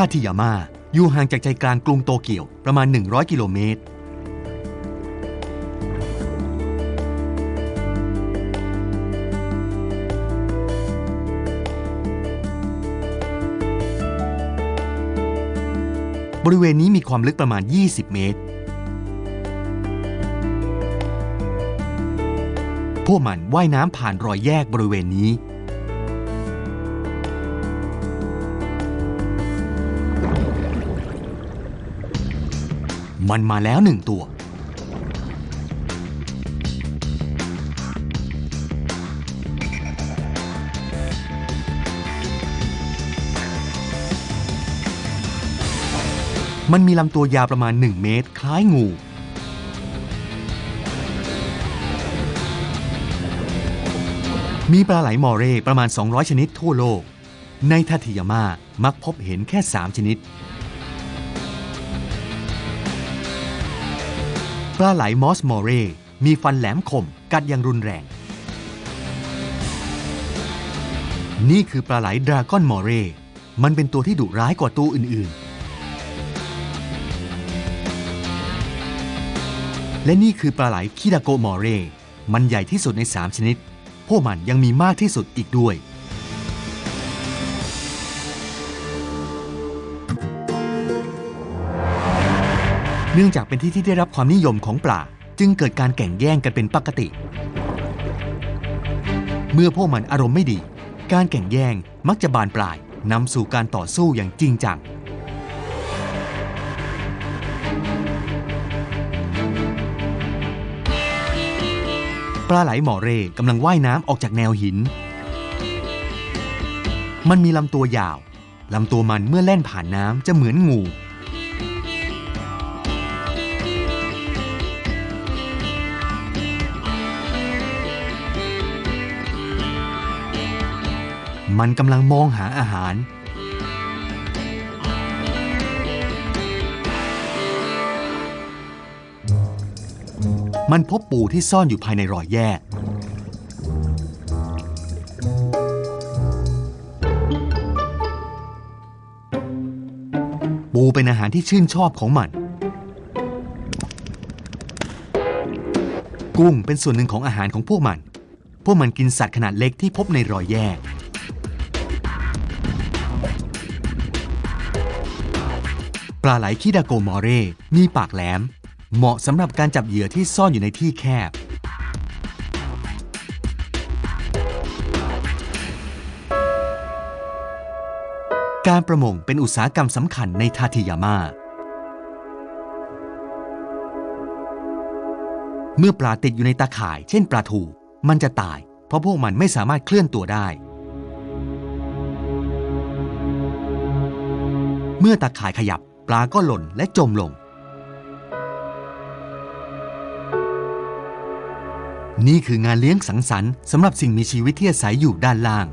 ท่าทิยาม่าอยู่ห่างจากใจกลางกรุงโตเกียวประมาณ 100 กิโลเมตร บริเวณนี้มีความลึกประมาณ 20 เมตร พวกมันว่ายน้ำผ่านรอยแยกบริเวณนี้ มันมาแล้วหนึ่งตัว มันมีลำตัวยาวประมาณ 1 เมตร คล้ายงูมีปลาไหลมอเร่ประมาณ 200 ชนิดทั่วโลก ในทัติยาม่ามักพบเห็นแค่ 3 ชนิด ปลาไหลมอสมอเรมีฟันแหลมคมกัดอย่างรุนแรง นี่คือปลาไหลดราก้อนมอเรมันเป็นตัวที่ดุร้ายกว่าตัวอื่น ๆ และนี่คือปลาไหลคิดาโกมอเรมันใหญ่ที่สุดใน 3 ชนิด พวกมันยังมีมากที่สุดอีกด้วย นื่องจากเป็นที่ที่ได้รับความนิยมของปลาจึงเกิดการแข่งแย่งกันเป็นปกติ เมื่อพวกมันอารมณ์ไม่ดี การแข่งแย่งมักจะบานปลายนำสู่การต่อสู้อย่างจริงจังปลาไหลหมอเร่กำลังว่ายน้ำออกจากแนวหิน มันมีลำตัวยาว ลำตัวมันเมื่อแล่นผ่านน้ำจะเหมือนงู มันกำลังมองหาอาหาร มันพบปูที่ซ่อนอยู่ภายในรอยแยก ปูเป็นอาหารที่ชื่นชอบของมัน กุ้งเป็นส่วนหนึ่งของอาหารของพวกมัน พวกมันกินสัตว์ขนาดเล็กที่พบในรอยแยก ลาไหลคิดาโกมอเร่ มีปากแหลม เหมาะสำหรับการจับเหยื่อที่ซ่อนอยู่ในที่แคบ การประมงเป็นอุตสาหกรรมสำคัญในทาทิยาม่า เมื่อปลาติดอยู่ในตาข่าย เช่นปลาทูมันจะตาย เพราะพวกมันไม่สามารถเคลื่อนตัวได้ เมื่อตาข่ายขยับ ปลาก็หล่นและจมลง นี่คืองานเลี้ยงสังสรรค์สำหรับสิ่งมีชีวิตที่อาศัยอยู่ด้านล่าง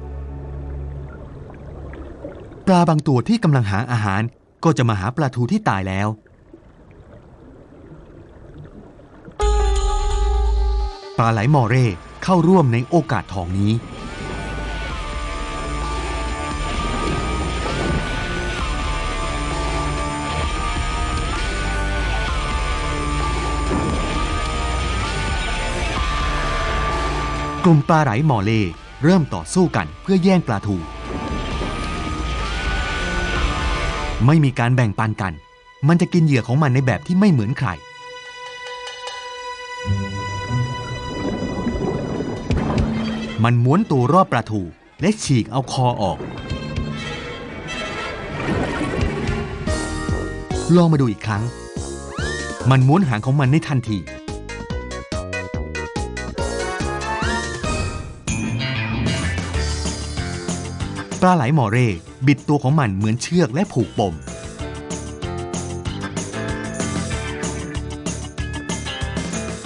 ปลาบางตัวที่กำลังหาอาหารก็จะมาหาปลาทูที่ตายแล้ว ปลาไหลมอเร่เข้าร่วมในโอกาสทองนี้ กลุ่มปลาไหลมอเล่เริ่มต่อสู้กันเพื่อแย่งปลาทู ไม่มีการแบ่งปันกัน มันจะกินเหยื่อของมันในแบบที่ไม่เหมือนใคร มันม้วนตัวรอบปลาทูและฉีกเอาคอออก ลองมาดูอีกครั้ง มันม้วนหางของมันในทันที ลาไหลมอเร่บิดตัวของมันเหมือนเชือกและผูกปม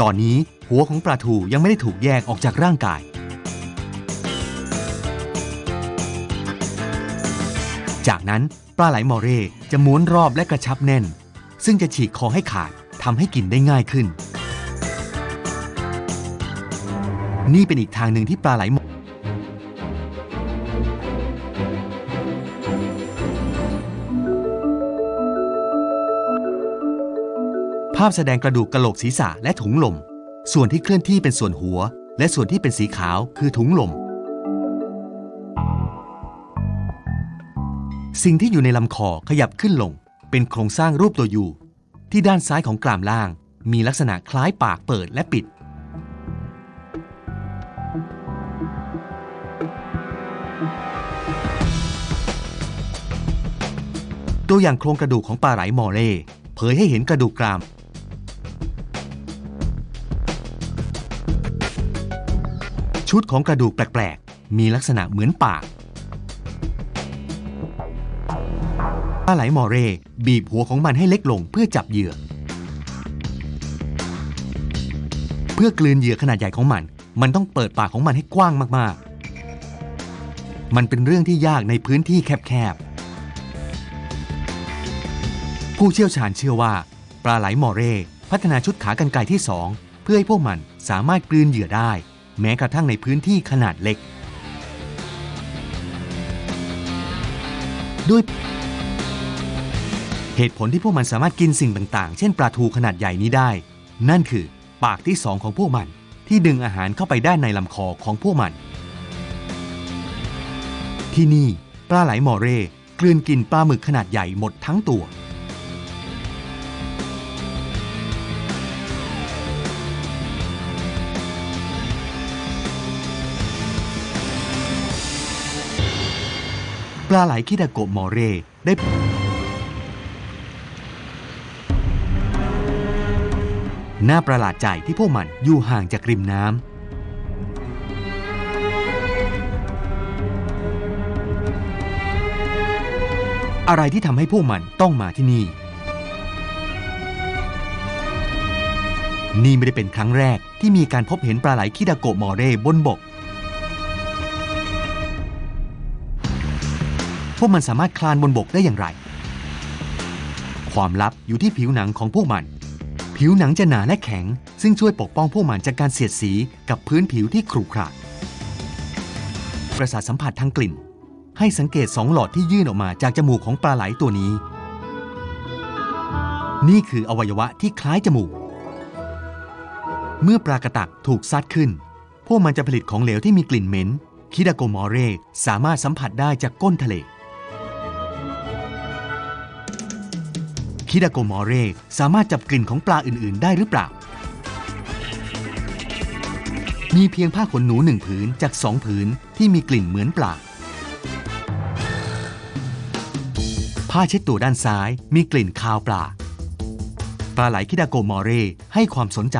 ตอนนี้หัวของปลาทูยังไม่ได้ถูกแยกออกจากร่างกาย จากนั้นปลาไหลมอเร่จะม้วนรอบและกระชับแน่น ซึ่งจะฉีกคอให้ขาดทำให้กินได้ง่ายขึ้น นี่เป็นอีกทางหนึ่งที่ปลาไหลมอ ภาพแสดงกระดูกกะโหลกศีรษะและถุงลม ส่วนที่เคลื่อนที่เป็นส่วนหัว และส่วนที่เป็นสีขาวคือถุงลม สิ่งที่อยู่ในลำคอขยับขึ้นลง เป็นโครงสร้างรูปตัวยูที่ด้านซ้ายของกรามล่าง มีลักษณะคล้ายปากเปิดและปิด ตัวอย่างโครงกระดูกของปลาไหลมอเร่เผยให้เห็นกระดูกกราม ชุดของกระดูกแปลกๆ มีลักษณะเหมือนปากปลาไหลมอเร่บีบหัวของมันให้เล็กลงเพื่อจับเหยื่อ เพื่อกลืนเหยื่อขนาดใหญ่ของมัน มันต้องเปิดปากของมันให้กว้างมากๆ มันเป็นเรื่องที่ยากในพื้นที่แคบๆ ผู้เชี่ยวชาญเชื่อว่า ปลาไหลมอเร่พัฒนาชุดขากรรไกรที่2เพื่อให้พวกมันสามารถกลืนเหยื่อได้ แม้กระทั่งในพื้นที่ขนาดเล็ก ด้วยเหตุผลที่พวกมันสามารถกินสิ่งต่างๆ เช่นปลาทูขนาดใหญ่นี้ได้ นั่นคือปากที่สองของพวกมันที่ดึงอาหารเข้าไปด้านในลำคอของพวกมัน ที่นี่ปลาไหลมอเร่กลืนกินปลาหมึกขนาดใหญ่หมดทั้งตัว ปลาไหลคิดาโกะมอเร่ได้น่าประหลาดใจที่พวกมันอยู่ห่างจากริมน้ำ อะไรที่ทำให้พวกมันต้องมาที่นี่ นี่ไม่ได้เป็นครั้งแรกที่มีการพบเห็นปลาไหลคิดาโกะมอเร่บนบก พวกมันสามารถคลานบนบกได้อย่างไร ความลับอยู่ที่ผิวหนังของพวกมัน ผิวหนังจะหนาและแข็ง ซึ่งช่วยปกป้องพวกมันจากการเสียดสีกับพื้นผิวที่ขรุขระประสาทสัมผัสทางกลิ่น ให้สังเกตสองหลอดที่ยื่นออกมาจากจมูกของปลาไหลตัวนี้ นี่คืออวัยวะที่คล้ายจมูก เมื่อปลากระตักถูกซัดขึ้น พวกมันจะผลิตของเหลวที่มีกลิ่นเหม็น คิดาโกมอเรสามารถสัมผัสได้จากก้นทะเล คิดาโกมอเรสามารถจับกลิ่นของปลาอื่น ๆ ได้หรือเปล่า มีเพียงผ้าขนหนูหนึ่งผืนจากสองผืนที่มีกลิ่นเหมือนปลา ผ้าเช็ดตัวด้านซ้ายมีกลิ่นคาวปลา ปลาไหลคิดาโกมอเรให้ความสนใจ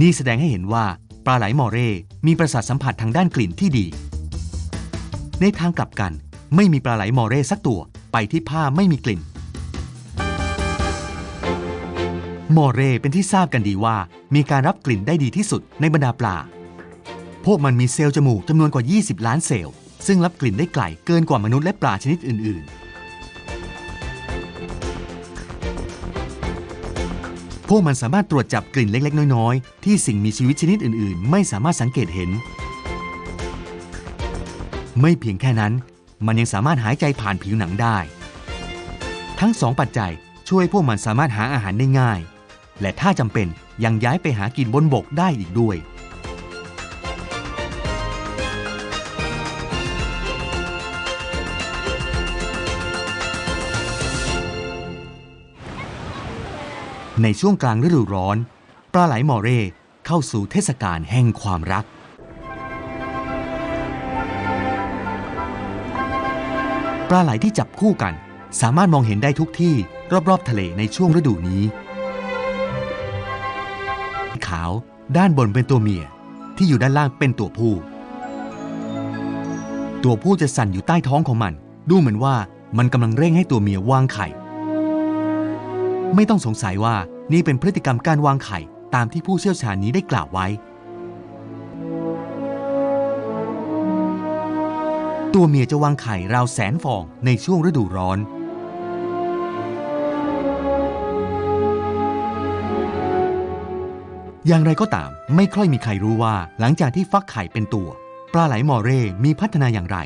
นี่แสดงให้เห็นว่าปลาไหลมอเรมีประสาทสัมผัสทางด้านกลิ่นที่ดี ในทางกลับกันไม่มีปลาไหลมอเร่สักตัว ไปที่ผ้าไม่มีกลิ่น มอเรเป็นที่ทราบกันดีว่ามีการรับกลิ่นได้ดีที่สุดในบรรดาปลา พวกมันมีเซลล์จมูกจำนวนกว่า 20 ล้านเซลล์ ซึ่งรับกลิ่นได้ไกลเกินกว่ามนุษย์และปลาชนิดอื่น ๆ พวกมันสามารถตรวจจับกลิ่นเล็ก ๆ น้อย ๆ ที่สิ่งมีชีวิตชนิดอื่น ๆ ไม่สามารถสังเกตเห็นไม่เพียงแค่นั้น มันยังสามารถหายใจผ่านผิวหนังได้ ทั้งสองปัจจัยช่วยพวกมันสามารถหาอาหารได้ง่าย และถ้าจำเป็นยังย้ายไปหากินบนบกได้อีกด้วย ในช่วงกลางฤดูร้อน ปลาไหลมอเร่เข้าสู่เทศกาลแห่งความรัก ปลาไหลที่จับคู่กัน สามารถมองเห็นได้ทุกที่รอบๆทะเลในช่วงฤดูนี้ ขาวด้านบนเป็นตัวเมียที่อยู่ด้านล่างเป็นตัวผู้ ตัวผู้จะสั่นอยู่ใต้ท้องของมัน ดูเหมือนว่ามันกำลังเร่งให้ตัวเมียวางไข่ ไม่ต้องสงสัยว่านี่เป็นพฤติกรรมการวางไข่ตามที่ผู้เชี่ยวชาญนี้ได้กล่าวไว้ ตัวเมียจะวางไข่ราวแสนฟองในช่วงฤดูร้อน อย่างไรก็ตามไม่ค่อยมีใครรู้ว่าหลังจากที่ฟักไข่เป็นตัว ปลาไหลมอเร่มีพัฒนาอย่างไร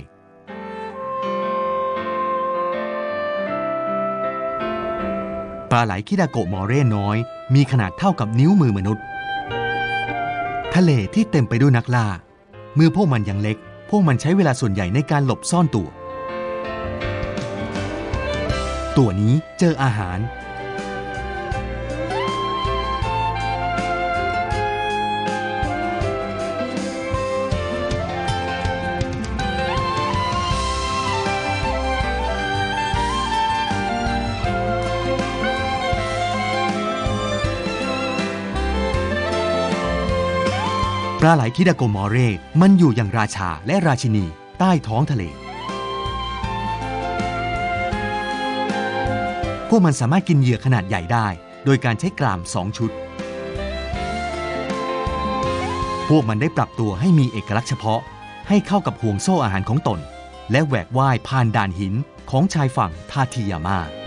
ปลาไหลคิดาโกะมอเร่น้อย มีขนาดเท่ากับนิ้วมือมนุษย์ ทะเลที่เต็มไปด้วยนักล่า เมื่อพวกมันยังเล็ก พวกมันใช้เวลาส่วนใหญ่ในการหลบซ่อนตัว ตัวนี้เจออาหาร ปลาไหลคิดาโกมอเร่ มันอยู่อย่างราชาและราชินี ใต้ท้องทะเล พวกมันสามารถกินเหยื่อขนาดใหญ่ได้ โดยการใช้กรามสองชุด พวกมันได้ปรับตัวให้มีเอกลักษณ์เฉพาะ ให้เข้ากับห่วงโซ่อาหารของตน และแหวกว่ายผ่านด่านหินของชายฝั่งทาทิยามา